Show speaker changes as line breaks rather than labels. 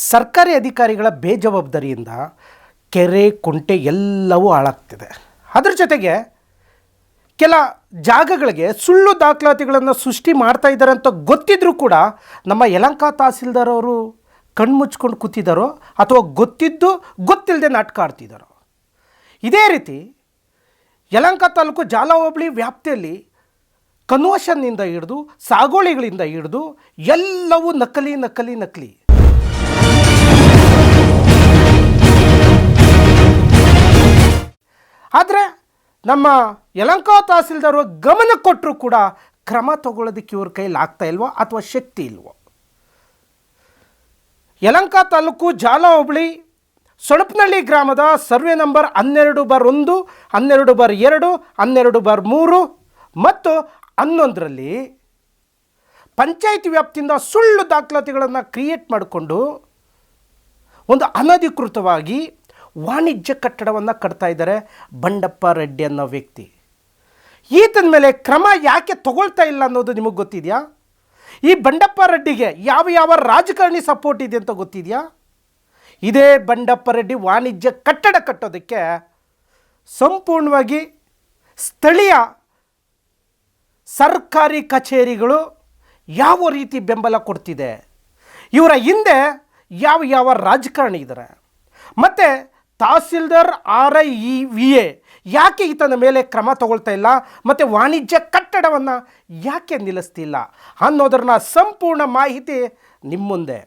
ಸರ್ಕಾರಿ ಅಧಿಕಾರಿಗಳ ಬೇಜವಾಬ್ದಾರಿಯಿಂದ ಕೆರೆ, ಕುಂಟೆ ಎಲ್ಲವೂ ಹಾಳಾಗ್ತಿದೆ. ಅದ್ರ ಜೊತೆಗೆ ಕೆಲ ಜಾಗಗಳಿಗೆ ಸುಳ್ಳು ದಾಖಲಾತಿಗಳನ್ನು ಸೃಷ್ಟಿ ಮಾಡ್ತಾ ಇದ್ದಾರೆ ಅಂತ ಗೊತ್ತಿದ್ರೂ ಕೂಡ ನಮ್ಮ ಯಲಂಕ ತಹಸೀಲ್ದಾರ್ ಅವರು ಕಣ್ಮುಚ್ಕೊಂಡು ಕೂತಿದ್ದಾರೋ ಅಥವಾ ಗೊತ್ತಿದ್ದು ಗೊತ್ತಿಲ್ಲದೆ ನಾಟಕ ಆಡ್ತಿದ್ದಾರೋ ಇದೇ ರೀತಿ ಯಲಂಕ ತಾಲೂಕು ಜಾಲ ಹೋಬಳಿ ವ್ಯಾಪ್ತಿಯಲ್ಲಿ ಕನ್ವರ್ಷನ್ನಿಂದ ಹಿಡಿದು ಸಾಗೋಳಿಗಳಿಂದ ಹಿಡಿದು ಎಲ್ಲವೂ ನಕಲಿ ನಕಲಿ ನಕಲಿ. ಆದರೆ ನಮ್ಮ ಯಲಂಕ ತಹಸೀಲ್ದಾರ್ ಗಮನ ಕೊಟ್ಟರು ಕೂಡ ಕ್ರಮ ತಗೊಳ್ಳೋದಕ್ಕೆ ಇವ್ರ ಕೈಲಿ ಆಗ್ತಾ ಇಲ್ವೋ ಅಥವಾ ಶಕ್ತಿ ಇಲ್ವೋ? ಯಲಂಕ ತಾಲೂಕು ಜಾಲ ಹೋಬಳಿ ಗ್ರಾಮದ ಸರ್ವೆ ನಂಬರ್ ಹನ್ನೆರಡು ಬಾರ್ ಒಂದು, ಹನ್ನೆರಡು ಬಾರ್ ಎರಡು, ಹನ್ನೆರಡು ಬಾರ್ ಮೂರು ಮತ್ತು ಹನ್ನೊಂದರಲ್ಲಿ ಪಂಚಾಯಿತಿ ವ್ಯಾಪ್ತಿಯಿಂದ ಸುಳ್ಳು ದಾಖಲಾತಿಗಳನ್ನು ಕ್ರಿಯೇಟ್ ಮಾಡಿಕೊಂಡು ಒಂದು ಅನಧಿಕೃತವಾಗಿ ವಾಣಿಜ್ಯ ಕಟ್ಟಡವನ್ನು ಕಟ್ತಾ ಇದ್ದಾರೆ ಬಂಡಪ್ಪ ರೆಡ್ಡಿ ಅನ್ನೋ ವ್ಯಕ್ತಿ. ಈತನ ಮೇಲೆ ಕ್ರಮ ಯಾಕೆ ತಗೊಳ್ತಾ ಇಲ್ಲ ಅನ್ನೋದು ನಿಮಗೆ ಗೊತ್ತಿದೆಯಾ? ಈ ಬಂಡಪ್ಪ ರೆಡ್ಡಿಗೆ ಯಾವ ಯಾವ ರಾಜಕಾರಣಿ ಸಪೋರ್ಟ್ ಇದೆ ಅಂತ ಗೊತ್ತಿದೆಯಾ? ಇದೇ ಬಂಡಪ್ಪ ರೆಡ್ಡಿ ವಾಣಿಜ್ಯ ಕಟ್ಟಡ ಕಟ್ಟೋದಕ್ಕೆ ಸಂಪೂರ್ಣವಾಗಿ ಸ್ಥಳೀಯ ಸರ್ಕಾರಿ ಕಚೇರಿಗಳು ಯಾವ ರೀತಿ ಬೆಂಬಲ ಕೊಡ್ತಿದೆ? ಇವರ ಹಿಂದೆ ಯಾವ ಯಾವ ರಾಜಕಾರಣಿ ಇದ್ದಾರೆ ಮತ್ತು tahsildar R I E V A ಯಾಕೆ ಈತನ ಮೇಲೆ ಕ್ರಮ ತಗೊಳ್ತಾ ಇಲ್ಲ ಮತ್ತು ವಾಣಿಜ್ಯ ಕಟ್ಟಡವನ್ನು ಯಾಕೆ ನಿಲ್ಲಿಸ್ತಿಲ್ಲ ಅನ್ನೋದ್ರನ್ನ ಸಂಪೂರ್ಣ ಮಾಹಿತಿ ನಿಮ್ಮ ಮುಂದೆ